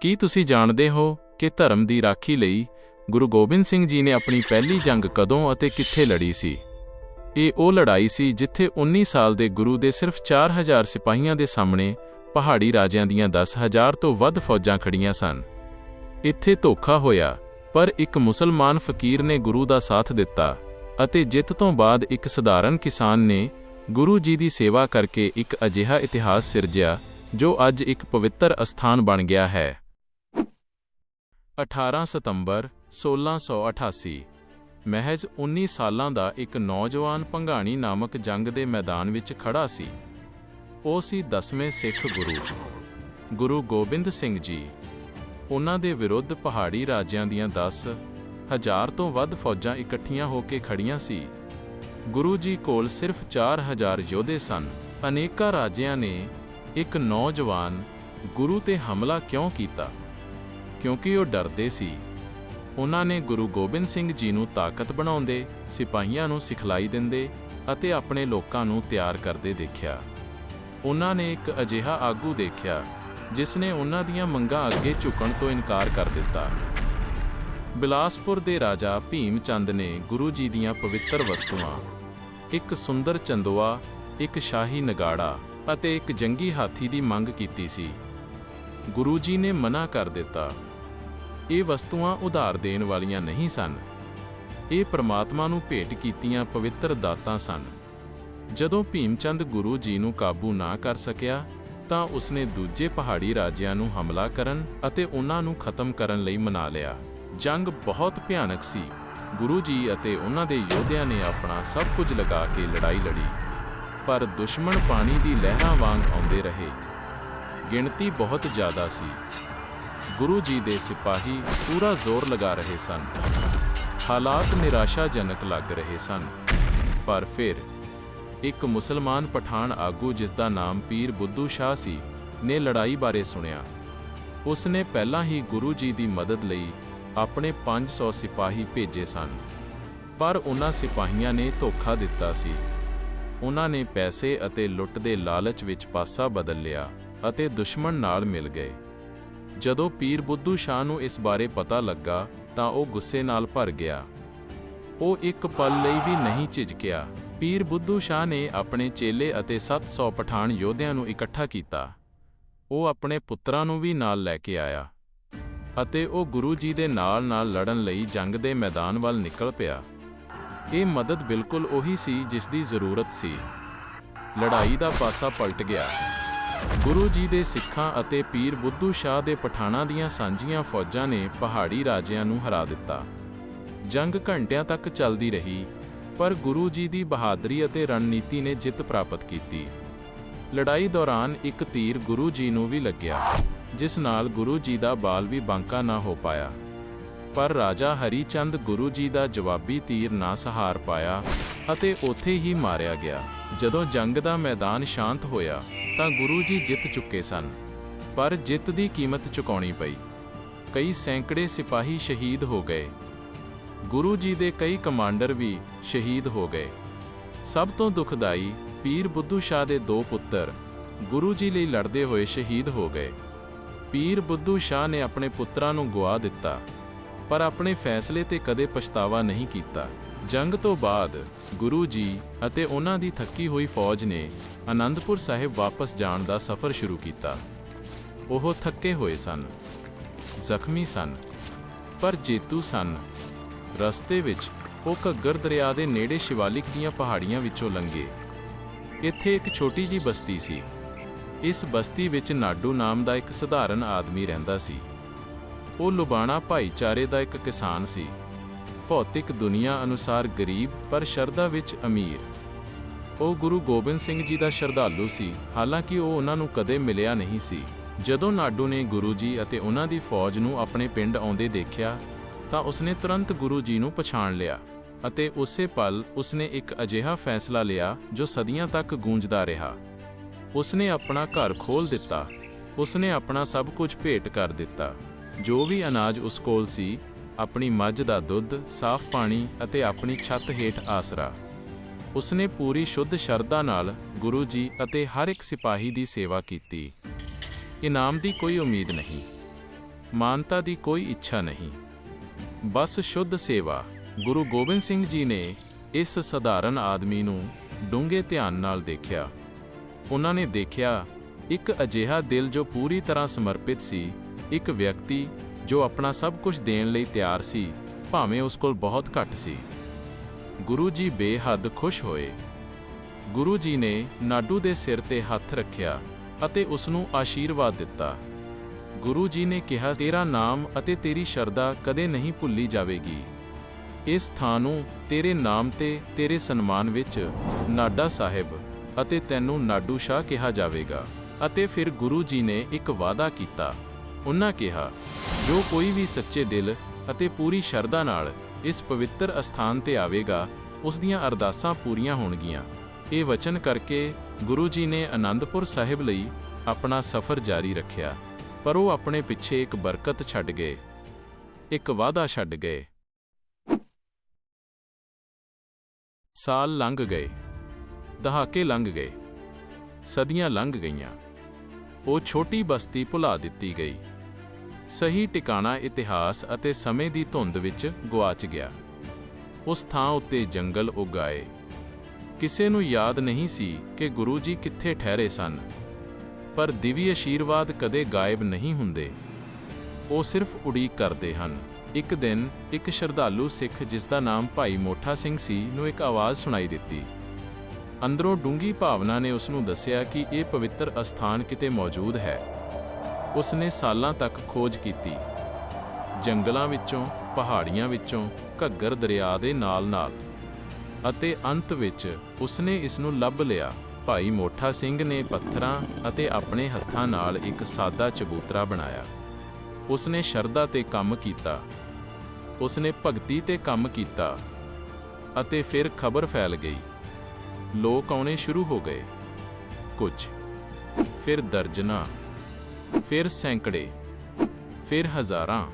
ਕੀ ਤੁਸੀਂ ਜਾਣਦੇ ਹੋ ਕਿ ਧਰਮ ਦੀ ਰਾਖੀ ਲਈ ਗੁਰੂ ਗੋਬਿੰਦ ਸਿੰਘ ਜੀ ਨੇ ਆਪਣੀ ਪਹਿਲੀ ਜੰਗ ਕਦੋਂ ਅਤੇ ਕਿੱਥੇ ਲੜੀ ਸੀ? ਇਹ ਉਹ ਲੜਾਈ ਸੀ ਜਿੱਥੇ 19 ਸਾਲ ਦੇ ਗੁਰੂ ਦੇ ਸਿਰਫ 4000 ਸਿਪਾਹੀਆਂ ਦੇ ਸਾਹਮਣੇ ਪਹਾੜੀ ਰਾਜਿਆਂ ਦੀਆਂ 10000 ਤੋਂ ਵੱਧ ਫੌਜਾਂ ਖੜੀਆਂ ਸਨ। ਇੱਥੇ ਧੋਖਾ ਹੋਇਆ, ਪਰ ਇੱਕ ਮੁਸਲਮਾਨ ਫਕੀਰ ਨੇ ਗੁਰੂ ਦਾ ਸਾਥ ਦਿੱਤਾ ਅਤੇ ਜਿੱਤ ਤੋਂ ਬਾਅਦ ਇੱਕ ਸਧਾਰਨ ਕਿਸਾਨ ਨੇ ਗੁਰੂ ਜੀ ਦੀ ਸੇਵਾ ਕਰਕੇ ਇੱਕ ਅਜਿਹਾ ਇਤਿਹਾਸ ਸਿਰਜਿਆ ਜੋ ਅੱਜ ਇੱਕ ਪਵਿੱਤਰ ਅਸਥਾਨ ਬਣ ਗਿਆ ਹੈ। 18 ਸਤੰਬਰ 1688 ਮਹਿਜ਼ 19 ਸਾਲਾਂ ਦਾ ਇੱਕ ਨੌਜਵਾਨ ਭੰਗਾਣੀ ਨਾਮਕ ਜੰਗ ਦੇ ਮੈਦਾਨ ਵਿੱਚ ਖੜਾ ਸੀ। ਉਹ ਸੀ ਦਸਵੇਂ ਸਿੱਖ ਗੁਰੂ ਗੁਰੂ ਗੋਬਿੰਦ ਸਿੰਘ ਜੀ। ਉਹਨਾਂ ਦੇ ਵਿਰੁੱਧ ਪਹਾੜੀ ਰਾਜਿਆਂ ਦੀਆਂ 10 ਹਜ਼ਾਰ ਤੋਂ ਵੱਧ ਫੌਜਾਂ ਇਕੱਠੀਆਂ ਹੋ ਕੇ ਖੜੀਆਂ ਸੀ। ਗੁਰੂ ਜੀ ਕੋਲ ਸਿਰਫ 4000 ਯੋਧੇ ਸਨ। ਅਨੇਕਾਂ ਰਾਜਿਆਂ ਨੇ ਇੱਕ ਨੌਜਵਾਨ ਗੁਰੂ ਤੇ ਹਮਲਾ ਕਿਉਂ ਕੀਤਾ? ਕਿਉਂਕਿ ਉਹ ਡਰਦੇ ਸੀ। ਉਹਨਾਂ ਨੇ ਗੁਰੂ ਗੋਬਿੰਦ ਸਿੰਘ ਜੀ ਨੂੰ ਤਾਕਤ ਬਣਾਉਂਦੇ, ਸਿਪਾਹੀਆਂ ਨੂੰ ਸਿਖਲਾਈ ਦਿੰਦੇ ਅਤੇ ਆਪਣੇ ਲੋਕਾਂ ਨੂੰ ਤਿਆਰ ਕਰਦੇ ਦੇਖਿਆ। ਉਹਨਾਂ ਨੇ ਇੱਕ ਅਜਿਹਾ ਆਗੂ ਦੇਖਿਆ, ਜਿਸ ਨੇ ਉਹਨਾਂ ਦੀਆਂ ਮੰਗਾਂ ਅੱਗੇ ਝੁਕਣ ਤੋਂ ਇਨਕਾਰ ਕਰ ਦਿੱਤਾ। ਬਿਲਾਸਪੁਰ ਦੇ ਰਾਜਾ ਭੀਮ ਚੰਦ ਨੇ ਗੁਰੂ ਜੀ ਦੀਆਂ ਪਵਿੱਤਰ ਵਸਤੂਆਂ, ਇੱਕ ਸੁੰਦਰ ਚੰਦੋਆ, ਇੱਕ ਸ਼ਾਹੀ ਨਗਾੜਾ ਅਤੇ ਇੱਕ ਜੰਗੀ ਹਾਥੀ ਦੀ ਮੰਗ ਕੀਤੀ ਸੀ। ਗੁਰੂ ਜੀ ਨੇ ਮਨਾ ਕਰ ਦਿੱਤਾ। ਇਹ ਵਸਤੂਆਂ ਉਧਾਰ ਦੇਣ ਵਾਲੀਆਂ ਨਹੀਂ ਸਨ। ਇਹ ਪ੍ਰਮਾਤਮਾ ਨੂੰ ਭੇਟ ਕੀਤੀਆਂ ਪਵਿੱਤਰ ਦਾਤਾਂ ਸਨ। ਜਦੋਂ ਭੀਮਚੰਦ ਗੁਰੂ ਜੀ ਨੂੰ ਕਾਬੂ ਨਾ ਕਰ ਸਕਿਆ, ਤਾਂ ਉਸਨੇ ਦੂਜੇ ਪਹਾੜੀ ਰਾਜਿਆਂ ਨੂੰ ਹਮਲਾ ਕਰਨ ਅਤੇ ਉਹਨਾਂ ਨੂੰ ਖਤਮ ਕਰਨ ਲਈ ਮਨਾ ਲਿਆ। ਜੰਗ ਬਹੁਤ ਭਿਆਨਕ ਸੀ। ਗੁਰੂ ਜੀ ਅਤੇ ਉਹਨਾਂ ਦੇ ਯੋਧਿਆਂ ਨੇ ਆਪਣਾ ਸਭ ਕੁਝ ਲਗਾ ਕੇ ਲੜਾਈ ਲੜੀ। ਪਰ ਦੁਸ਼ਮਣ ਪਾਣੀ ਦੀ ਲਹਿਰਾਂ ਵਾਂਗ ਆਉਂਦੇ ਰਹੇ। ਗਿਣਤੀ ਬਹੁਤ ਜ਼ਿਆਦਾ ਸੀ। ਗੁਰੂ ਜੀ ਦੇ ਸਿਪਾਹੀ ਪੂਰਾ ਜ਼ੋਰ ਲਗਾ ਰਹੇ ਸਨ। ਹਾਲਾਤ ਨਿਰਾਸ਼ਾਜਨਕ ਲੱਗ ਰਹੇ ਸਨ। ਪਰ ਫਿਰ ਇੱਕ ਮੁਸਲਮਾਨ ਪਠਾਨ ਆਗੂ ਜਿਸ ਦਾ ਨਾਮ ਪੀਰ ਬੁੱਧੂ ਸ਼ਾਹ ਸੀ, ਨੇ ਲੜਾਈ ਬਾਰੇ ਸੁਣਿਆ। ਉਸ ਨੇ ਪਹਿਲਾਂ ਹੀ ਗੁਰੂ ਜੀ ਦੀ ਮਦਦ ਲਈ ਆਪਣੇ 500 ਸਿਪਾਹੀ ਭੇਜੇ ਸਨ। ਪਰ ਉਹਨਾਂ ਸਿਪਾਹੀਆਂ ਨੇ ਧੋਖਾ ਦਿੱਤਾ ਸੀ। ਉਹਨਾਂ ਨੇ ਪੈਸੇ ਅਤੇ ਲੁੱਟ ਦੇ ਲਾਲਚ ਵਿੱਚ ਪਾਸਾ ਬਦਲ ਲਿਆ ਅਤੇ ਦੁਸ਼ਮਣ ਨਾਲ ਮਿਲ ਗਏ। ਜਦੋਂ ਪੀਰ ਬੁੱਧੂ ਸ਼ਾਹ ਨੂੰ ਇਸ ਬਾਰੇ ਪਤਾ ਲੱਗਾ ਤਾਂ ਉਹ ਗੁੱਸੇ ਨਾਲ ਭਰ ਗਿਆ। ਉਹ ਇੱਕ ਪਲ ਲਈ ਵੀ ਨਹੀਂ ਝਿਜਕਿਆ। ਪੀਰ ਬੁੱਧੂ ਸ਼ਾਹ ਨੇ ਆਪਣੇ ਚੇਲੇ ਅਤੇ 700 ਪਠਾਨ ਯੋਧਿਆਂ ਨੂੰ ਇਕੱਠਾ ਕੀਤਾ। ਉਹ ਆਪਣੇ ਪੁੱਤਰਾਂ ਨੂੰ ਵੀ ਨਾਲ ਲੈ ਕੇ ਆਇਆ ਅਤੇ ਉਹ ਗੁਰੂ ਜੀ ਦੇ ਨਾਲ-ਨਾਲ ਲੜਨ ਲਈ ਜੰਗ ਦੇ ਮੈਦਾਨ ਵੱਲ ਨਿਕਲ ਪਿਆ। ਇਹ ਮਦਦ ਬਿਲਕੁਲ ਉਹੀ ਸੀ ਜਿਸ ਦੀ ਜ਼ਰੂਰਤ ਸੀ। ਲੜਾਈ ਦਾ ਪਾਸਾ ਪਲਟ ਗਿਆ। ਗੁਰੂ ਜੀ ਦੇ ਸਿੱਖਾਂ ਅਤੇ ਪੀਰ ਬੁੱਧੂ ਸ਼ਾਹ ਦੇ ਪਠਾਨਾਂ ਦੀਆਂ ਸਾਂਝੀਆਂ ਫੌਜਾਂ ਨੇ ਪਹਾੜੀ ਰਾਜਿਆਂ ਨੂੰ ਹਰਾ ਦਿੱਤਾ। ਜੰਗ ਘੰਟਿਆਂ ਤੱਕ ਚੱਲਦੀ ਰਹੀ, ਪਰ ਗੁਰੂ ਜੀ ਦੀ ਬਹਾਦਰੀ ਅਤੇ ਰਣਨੀਤੀ ਨੇ ਜਿੱਤ ਪ੍ਰਾਪਤ ਕੀਤੀ। ਲੜਾਈ ਦੌਰਾਨ ਇੱਕ ਤੀਰ ਗੁਰੂ ਜੀ ਨੂੰ ਵੀ ਲੱਗਿਆ, ਜਿਸ ਨਾਲ ਗੁਰੂ ਜੀ ਦਾ ਬਾਲ ਵੀ ਬਾਂਕਾ ਨਾ ਹੋ ਪਾਇਆ। ਪਰ ਰਾਜਾ ਹਰੀ ਚੰਦ ਗੁਰੂ ਜੀ ਦਾ ਜਵਾਬੀ ਤੀਰ ਨਾ ਸਹਾਰ ਪਾਇਆ ਅਤੇ ਉੱਥੇ ਹੀ ਮਾਰਿਆ ਗਿਆ, ਜਦੋਂ ਜੰਗ ਦਾ ਮੈਦਾਨ ਸ਼ਾਂਤ ਹੋਇਆ। ਤਾਂ ਗੁਰੂ ਜੀ ਜਿੱਤ ਚੁੱਕੇ ਸਨ, ਪਰ ਜਿੱਤ ਦੀ ਕੀਮਤ ਚੁਕਾਉਣੀ ਪਈ। ਕਈ ਸੈਂਕੜੇ ਸਿਪਾਹੀ ਸ਼ਹੀਦ ਹੋ ਗਏ। ਗੁਰੂ ਜੀ ਦੇ ਕਈ ਕਮਾਂਡਰ ਵੀ ਸ਼ਹੀਦ ਹੋ ਗਏ। ਸਭ ਤੋਂ ਦੁਖਦਾਈ ਪੀਰ ਬੁੱਧੂ ਸ਼ਾਹ ਦੇ ਦੋ ਪੁੱਤਰ ਗੁਰੂ ਜੀ ਲਈ ਲੜਦੇ ਹੋਏ ਸ਼ਹੀਦ ਹੋ ਗਏ। ਪੀਰ ਬੁੱਧੂ ਸ਼ਾਹ ਨੇ ਆਪਣੇ ਪੁੱਤਰਾਂ ਨੂੰ ਗਵਾ ਦਿੱਤਾ, ਪਰ ਆਪਣੇ ਫੈਸਲੇ ਤੇ ਕਦੇ ਪਛਤਾਵਾ ਨਹੀਂ ਕੀਤਾ। ਜੰਗ ਤੋਂ ਬਾਅਦ ਗੁਰੂ ਜੀ ਅਤੇ ਉਹਨਾਂ ਦੀ ਥੱਕੀ ਹੋਈ ਫੌਜ ਨੇ ਆਨੰਦਪੁਰ ਸਾਹਿਬ ਵਾਪਸ ਜਾਣ ਦਾ ਸਫ਼ਰ ਸ਼ੁਰੂ ਕੀਤਾ। ਉਹ ਥੱਕੇ ਹੋਏ ਸਨ, ਜ਼ਖਮੀ ਸਨ, ਪਰ ਜੇਤੂ ਸਨ। ਰਸਤੇ ਵਿੱਚ ਉਹ ਘੱਗਰ ਦਰਿਆ ਦੇ ਨੇੜੇ ਸ਼ਿਵਾਲਿਕ ਦੀਆਂ ਪਹਾੜੀਆਂ ਵਿੱਚੋਂ ਲੰਘੇ। ਇੱਥੇ ਇੱਕ ਛੋਟੀ ਜੀ ਬਸਤੀ ਸੀ। ਇਸ ਬਸਤੀ ਵਿੱਚ ਨਾਡੂ ਨਾਮ ਦਾ ਇੱਕ ਸਧਾਰਨ ਆਦਮੀ ਰਹਿੰਦਾ ਸੀ। ਉਹ ਲੁਬਾਣਾ ਭਾਈਚਾਰੇ ਦਾ ਇੱਕ ਕਿਸਾਨ ਸੀ। ਭੌਤਿਕ ਦੁਨੀਆ ਅਨੁਸਾਰ ਗਰੀਬ ਪਰ ਸ਼ਰਧਾ ਵਿੱਚ ਅਮੀਰ। ਉਹ ਗੁਰੂ ਗੋਬਿੰਦ ਸਿੰਘ ਜੀ ਦਾ ਸ਼ਰਧਾਲੂ ਸੀ, ਹਾਲਾਂਕਿ ਉਹ ਉਹਨਾਂ ਨੂੰ ਕਦੇ ਮਿਲਿਆ ਨਹੀਂ ਸੀ। ਜਦੋਂ ਨਾਡੂ ਨੇ ਗੁਰੂ ਜੀ ਅਤੇ ਉਹਨਾਂ ਦੀ ਫੌਜ ਨੂੰ ਆਪਣੇ ਪਿੰਡ ਆਉਂਦੇ ਦੇਖਿਆ, ਤਾਂ ਉਸਨੇ ਤੁਰੰਤ ਗੁਰੂ ਜੀ ਨੂੰ ਪਛਾਣ ਲਿਆ ਅਤੇ ਉਸੇ ਪਲ ਉਸਨੇ ਇੱਕ ਅਜਿਹਾ ਫੈਸਲਾ ਲਿਆ ਜੋ ਸਦੀਆਂ ਤੱਕ ਗੂੰਜਦਾ ਰਿਹਾ। ਉਸਨੇ ਆਪਣਾ ਘਰ ਖੋਲ ਦਿੱਤਾ, ਉਸਨੇ ਆਪਣਾ ਸਭ ਕੁਝ ਭੇਟ ਕਰ ਦਿੱਤਾ। ਜੋ ਵੀ ਅਨਾਜ ਉਸ ਕੋਲ ਸੀ ਆਪਣੀ ਮੱਝ ਦਾ ਦੁੱਧ, ਸਾਫ਼ ਪਾਣੀ ਅਤੇ ਆਪਣੀ ਛੱਤ ਹੇਠ ਆਸਰਾ। ਉਸਨੇ ਪੂਰੀ ਸ਼ੁੱਧ ਸ਼ਰਧਾ ਨਾਲ ਗੁਰੂ ਜੀ ਅਤੇ ਹਰ ਇੱਕ ਸਿਪਾਹੀ ਦੀ ਸੇਵਾ ਕੀਤੀ। ਇਨਾਮ ਦੀ ਕੋਈ ਉਮੀਦ ਨਹੀਂ। ਮਾਨਤਾ ਦੀ ਕੋਈ ਇੱਛਾ ਨਹੀਂ। ਬਸ ਸ਼ੁੱਧ ਸੇਵਾ। ਗੁਰੂ ਗੋਬਿੰਦ ਸਿੰਘ ਜੀ ਨੇ ਇਸ ਸਧਾਰਨ ਆਦਮੀ ਨੂੰ ਡੂੰਘੇ ਧਿਆਨ ਨਾਲ ਦੇਖਿਆ। ਉਹਨਾਂ ਨੇ ਦੇਖਿਆ, ਇੱਕ ਅਜਿਹਾ ਦਿਲ ਜੋ ਪੂਰੀ ਤਰ੍ਹਾਂ ਸਮਰਪਿਤ ਸੀ, ਇੱਕ ਵਿਅਕਤੀ ਜੋ ਆਪਣਾ ਸਭ ਕੁਝ ਦੇਣ ਲਈ ਤਿਆਰ ਸੀ, ਭਾਵੇਂ ਉਸ ਕੋਲ ਬਹੁਤ ਘੱਟ ਸੀ। ਗੁਰੂ ਜੀ ਬੇਹੱਦ ਖੁਸ਼ ਹੋਏ। ਗੁਰੂ ਜੀ ਨੇ ਨਾਡੂ ਦੇ ਸਿਰ ਤੇ ਹੱਥ ਰੱਖਿਆ ਅਤੇ ਉਸ ਨੂੰ ਆਸ਼ੀਰਵਾਦ ਦਿੱਤਾ। ਗੁਰੂ ਜੀ ਨੇ ਕਿਹਾ, ਤੇਰਾ ਨਾਮ ਅਤੇ ਤੇਰੀ ਸ਼ਰਧਾ ਕਦੇ ਨਹੀਂ ਭੁੱਲੀ ਜਾਵੇਗੀ। ਇਸ ਥਾਂ ਨੂੰ ਤੇਰੇ ਨਾਮ ਤੇ ਤੇਰੇ ਸਨਮਾਨ ਵਿੱਚ ਨਾਡਾ ਸਾਹਿਬ ਅਤੇ ਤੈਨੂੰ ਨਾਡੂ ਸ਼ਾਹ ਕਿਹਾ ਜਾਵੇਗਾ। ਅਤੇ ਫਿਰ ਗੁਰੂ ਜੀ ਨੇ ਇੱਕ ਵਾਅਦਾ ਕੀਤਾ। ਉਹਨਾਂ ਕਿਹਾ, ਜੋ ਕੋਈ ਵੀ ਸੱਚੇ ਦਿਲ ਅਤੇ ਪੂਰੀ ਸ਼ਰਧਾ ਨਾਲ ਇਸ ਪਵਿੱਤਰ ਅਸਥਾਨ ਤੇ ਆਵੇਗਾ, ਉਸ ਦੀਆਂ ਅਰਦਾਸਾਂ ਪੂਰੀਆਂ ਹੋਣਗੀਆਂ। ਇਹ ਵਚਨ ਕਰਕੇ ਗੁਰੂ ਜੀ ਨੇ ਆਨੰਦਪੁਰ ਸਾਹਿਬ ਲਈ ਆਪਣਾ ਸਫ਼ਰ ਜਾਰੀ ਰੱਖਿਆ, ਪਰ ਉਹ ਆਪਣੇ ਪਿੱਛੇ ਇੱਕ ਬਰਕਤ ਛੱਡ ਗਏ, ਇੱਕ ਵਾਅਦਾ ਛੱਡ ਗਏ। ਸਾਲ ਲੰਘ ਗਏ, ਦਹਾਕੇ ਲੰਘ ਗਏ, ਸਦੀਆਂ ਲੰਘ ਗਈਆਂ। ਉਹ ਛੋਟੀ ਬਸਤੀ ਭੁਲਾ ਦਿੱਤੀ ਗਈ। ਸਹੀ ਟਿਕਾਣਾ ਇਤਿਹਾਸ ਅਤੇ ਸਮੇਂ ਦੀ ਧੁੰਦ ਵਿੱਚ ਗੁਆਚ ਗਿਆ। ਉਸ ਥਾਂ ਉੱਤੇ ਜੰਗਲ ਉਗਾਏ ਕਿਸੇ ਨੂੰ ਯਾਦ ਨਹੀਂ ਸੀ ਕਿ ਗੁਰੂ ਜੀ ਕਿੱਥੇ ਠਹਿਰੇ ਸਨ। ਪਰ ਦਿਵੀ ਅਸ਼ੀਰਵਾਦ ਕਦੇ ਗਾਇਬ ਨਹੀਂ ਹੁੰਦੇ। ਉਹ ਸਿਰਫ ਉਡੀਕ ਕਰਦੇ ਹਨ। ਇੱਕ ਦਿਨ ਇੱਕ ਸ਼ਰਧਾਲੂ ਸਿੱਖ ਜਿਸ ਦਾ ਨਾਮ ਭਾਈ ਮੋਠਾ ਸਿੰਘ ਸੀ ਨੂੰ ਇੱਕ ਆਵਾਜ਼ ਸੁਣਾਈ ਦਿੱਤੀ। ਅੰਦਰੋਂ ਡੂੰਗੀ ਭਾਵਨਾ ਨੇ ਉਸ ਨੂੰ ਦੱਸਿਆ ਕਿ ਇਹ ਪਵਿੱਤਰ ਅਸਥਾਨ ਕਿਤੇ ਮੌਜੂਦ ਹੈ। ਉਸਨੇ ਸਾਲਾਂ ਤੱਕ ਖੋਜ ਕੀਤੀ। ਜੰਗਲਾਂ ਵਿੱਚੋਂ, ਪਹਾੜੀਆਂ ਵਿੱਚੋਂ, ਘੱਗਰ ਦਰਿਆ ਦੇ ਨਾਲ-ਨਾਲ। ਅਤੇ ਅੰਤ ਵਿੱਚ ਉਸਨੇ ਇਸ ਨੂੰ ਲੱਭ ਲਿਆ। ਭਾਈ ਮੋਠਾ ਸਿੰਘ ਨੇ ਪੱਥਰਾਂ ਅਤੇ ਆਪਣੇ ਹੱਥਾਂ ਨਾਲ ਇੱਕ ਸਾਦਾ ਚਬੂਤਰਾ ਬਣਾਇਆ। ਉਸਨੇ ਸ਼ਰਧਾ ਤੇ ਕੰਮ ਕੀਤਾ। ਉਸਨੇ ਭਗਤੀ ਤੇ ਕੰਮ ਕੀਤਾ। ਅਤੇ ਫਿਰ ਖਬਰ ਫੈਲ ਗਈ। ਲੋਕ ਆਉਣੇ ਸ਼ੁਰੂ ਹੋ ਗਏ। ਕੁਝ। ਫਿਰ ਦਰਜਨਾ। ਫਿਰ ਸੈਂਕੜੇ, ਫਿਰ ਹਜ਼ਾਰਾਂ।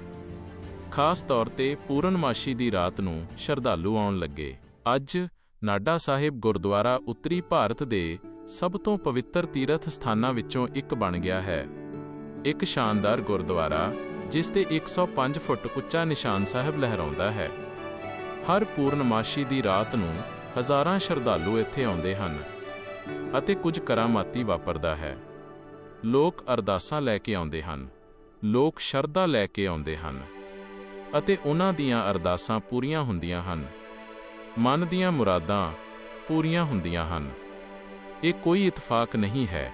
ਖਾਸ ਤੌਰ ਤੇ ਪੂਰਨਮਾਸ਼ੀ ਦੀ ਰਾਤ ਨੂੰ ਸ਼ਰਧਾਲੂ ਆਉਣ ਲੱਗੇ। ਅੱਜ ਨਾਡਾ ਸਾਹਿਬ ਗੁਰਦੁਆਰਾ ਉੱਤਰੀ ਭਾਰਤ ਦੇ ਸਭ ਤੋਂ ਪਵਿੱਤਰ ਤੀਰਥ ਸਥਾਨਾਂ ਵਿੱਚੋਂ ਇੱਕ ਬਣ ਗਿਆ ਹੈ। ਇੱਕ ਸ਼ਾਨਦਾਰ ਗੁਰਦੁਆਰਾ, ਜਿਸ ਤੇ 105 ਫੁੱਟ ਉੱਚਾ ਨਿਸ਼ਾਨ ਸਾਹਿਬ ਲਹਿਰਾਉਂਦਾ ਹੈ। ਹਰ ਪੂਰਨਮਾਸ਼ੀ ਦੀ ਰਾਤ ਨੂੰ ਹਜ਼ਾਰਾਂ ਸ਼ਰਧਾਲੂ ਇੱਥੇ ਆਉਂਦੇ ਹਨ ਅਤੇ ਕੁਝ ਕਰਾਮਾਤੀ ਵਾਪਰਦਾ ਹੈ। ਲੋਕ ਅਰਦਾਸਾਂ ਲੈ ਕੇ ਆਉਂਦੇ ਹਨ। ਲੋਕ ਸ਼ਰਧਾ ਲੈ ਕੇ ਆਉਂਦੇ ਹਨ। ਅਤੇ ਉਹਨਾਂ ਦੀਆਂ ਅਰਦਾਸਾਂ ਪੂਰੀਆਂ ਹੁੰਦੀਆਂ ਹਨ। ਮਨ ਦੀਆਂ ਮੁਰਾਦਾਂ ਪੂਰੀਆਂ ਹੁੰਦੀਆਂ ਹਨ। ਇਹ ਕੋਈ ਇਤਫਾਕ ਨਹੀਂ ਹੈ।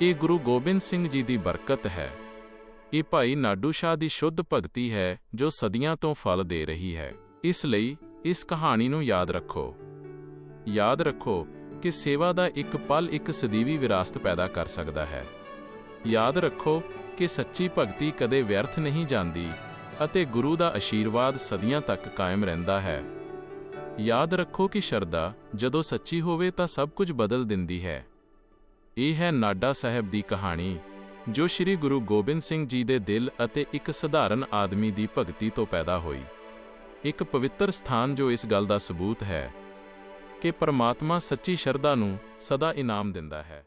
ਇਹ ਗੁਰੂ ਗੋਬਿੰਦ ਸਿੰਘ ਜੀ ਦੀ ਬਰਕਤ ਹੈ। ਇਹ ਭਾਈ ਨਾਡੂ ਸ਼ਾਹ ਦੀ ਸ਼ੁੱਧ ਭਗਤੀ ਹੈ, ਜੋ ਸਦੀਆਂ ਤੋਂ ਫਲ ਦੇ ਰਹੀ ਹੈ। ਇਸ ਲਈ ਇਸ ਕਹਾਣੀ ਨੂੰ ਯਾਦ ਰੱਖੋ। ਯਾਦ ਰੱਖੋ ਕਿ ਸੇਵਾ ਦਾ ਇੱਕ ਪਲ ਇੱਕ ਸਦੀਵੀ ਵਿਰਾਸਤ ਪੈਦਾ ਕਰ ਸਕਦਾ ਹੈ। ਯਾਦ ਰੱਖੋ ਕਿ ਸੱਚੀ ਭਗਤੀ ਕਦੇ ਵਿਅਰਥ ਨਹੀਂ ਜਾਂਦੀ ਅਤੇ ਗੁਰੂ ਦਾ ਅਸ਼ੀਰਵਾਦ ਸਦੀਆਂ ਤੱਕ ਕਾਇਮ ਰਹਿੰਦਾ ਹੈ। ਯਾਦ ਰੱਖੋ ਕਿ ਸ਼ਰਧਾ ਜਦੋਂ ਸੱਚੀ ਹੋਵੇ ਤਾਂ ਸਭ ਕੁਝ ਬਦਲ ਦਿੰਦੀ ਹੈ। ਇਹ ਹੈ ਨਾਡਾ ਸਾਹਿਬ ਦੀ ਕਹਾਣੀ, ਜੋ ਸ੍ਰੀ ਗੁਰੂ ਗੋਬਿੰਦ ਸਿੰਘ ਜੀ ਦੇ ਦਿਲ ਅਤੇ ਇੱਕ ਸਧਾਰਨ ਆਦਮੀ ਦੀ ਭਗਤੀ ਤੋਂ ਪੈਦਾ ਹੋਈ। ਇੱਕ ਪਵਿੱਤਰ ਸਥਾਨ ਜੋ ਇਸ ਗੱਲ ਦਾ ਸਬੂਤ ਹੈ ਕਿ ਪਰਮਾਤਮਾ ਸੱਚੀ ਸ਼ਰਧਾ ਨੂੰ ਸਦਾ ਇਨਾਮ ਦਿੰਦਾ ਹੈ।